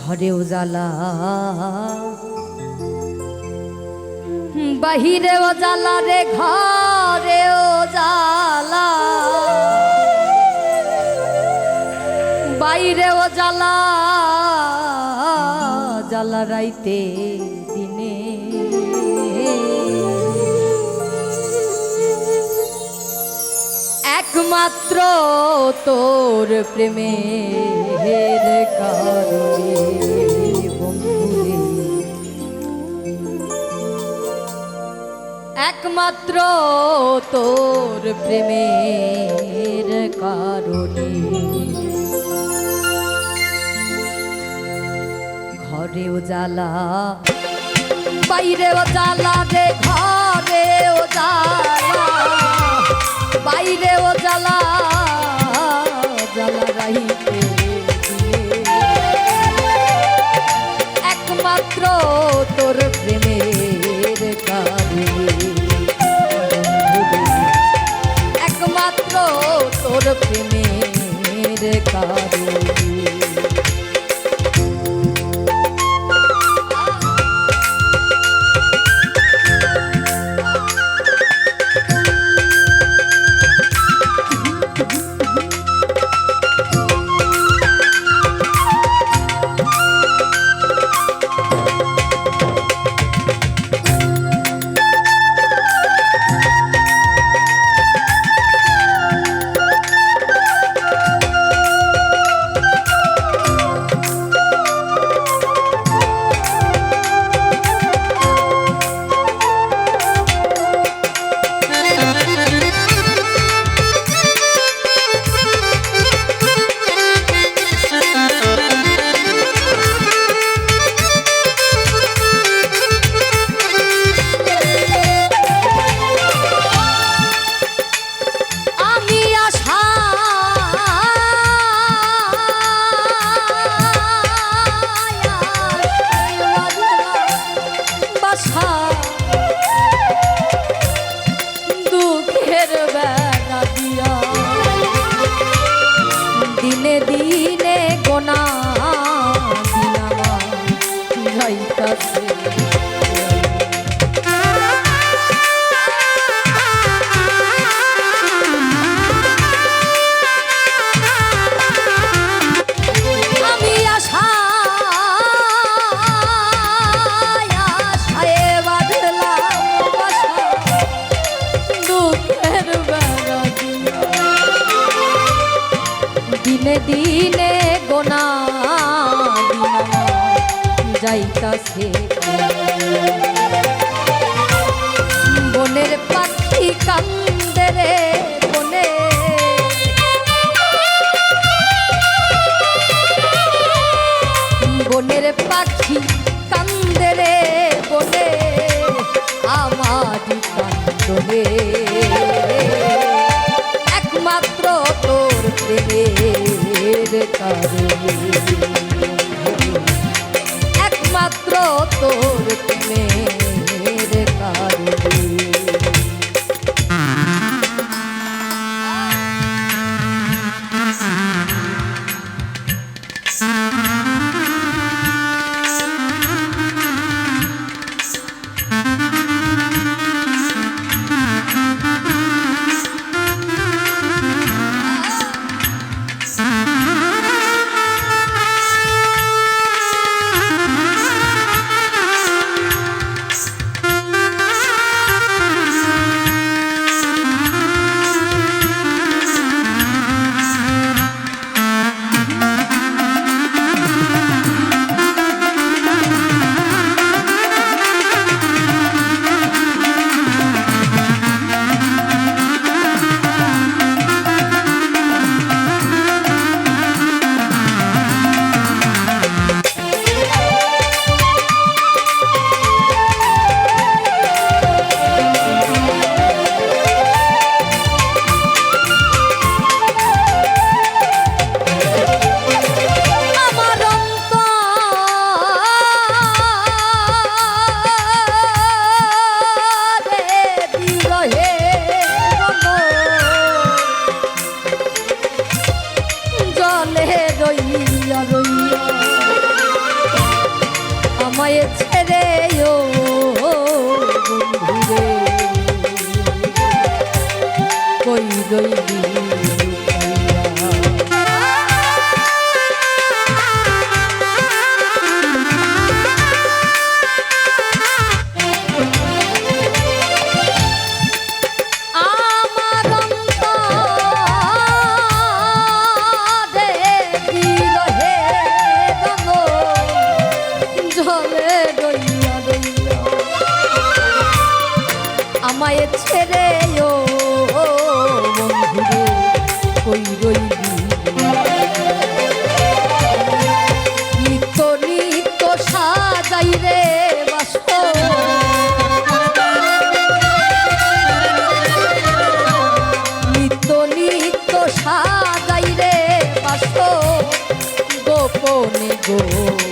ঘরেও জ্বালা বাহিরেও জ্বালা রে ঘরেও জ্বালা বাইরেও জ্বালা জ্বালা রাইতে দিনে। একমাত্র তোর প্রেমের একমাত্র তোর প্রেমের কারণে। ঘরেও জ্বালা বাইরেও জ্বালা রে ঘরেও জ্বালা বাইরেও জ্বালা জ্বালা রাইতে দিনে দিনে গোনা যাইতাছে? বনের পাখি কান্দে রে বনে। বনের পাখি প্রেমের যাবে ডইয়া ডইয়া আমায় ছেড়ে ও বন্ধু কই রইবি নিত্য নিত্য সাজাই রে বাসর সাজাই রে বাসো গোপনে গো